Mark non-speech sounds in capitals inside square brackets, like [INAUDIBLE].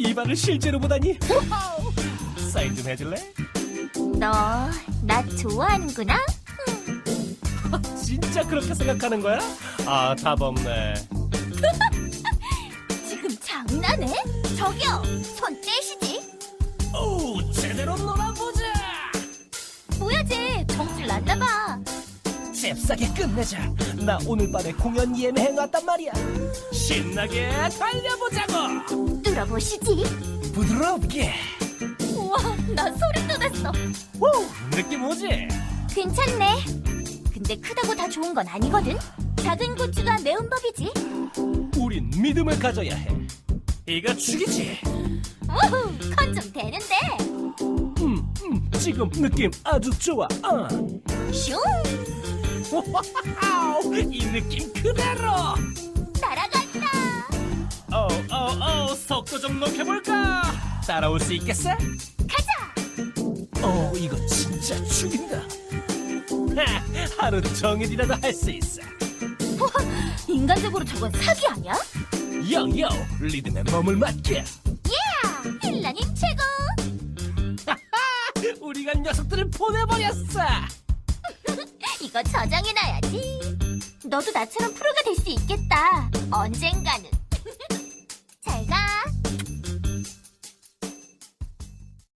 이 발을 실제로 보다니. 와우. 사인 좀 해줄래? 너 나 좋아하는구나? 진짜 그렇게 생각하는 거야? 아, 답 없네. [LAUGHS] 지금 장난해? 저기요, 손 떼시지. 오, 제대로 놀아보자. 뭐야 쟤, 정줄 났나 봐. 잽싸게 끝내자. 나 오늘 밤에 공연 예매해 놨단 말이야. 신나게 달려보자고. 뚫어보시지. 부드럽게. 우와, 나 소름 돋았어. 오, 느낌 오지? 괜찮네. 근데 크다고 다 좋은 건 아니거든. 작은 고추가 매운 법이지. 우린 믿음을 가져야 해. 이거 죽이지. 우후, 컨좀 되는데. 음, 음, 지금 느낌 아주 좋아. 어. 슝, [LAUGHS] 와우, 이 느낌 그대로. 좀 높여볼까? 따라올 수 있겠어? 가자. 어, 이거 진짜 죽인다. 하, 하루 종일이라도 할 수 있어. 우와, 인간적으로 저건 사기 아니야? 요요, 리듬에 몸을 맡겨. 야, 힐라님 최고. [LAUGHS] 우리가 녀석들을 보내버렸어. [LAUGHS] 이거 저장해놔야지. 너도 나처럼 프로가 될 수 있겠다. 언젠가는.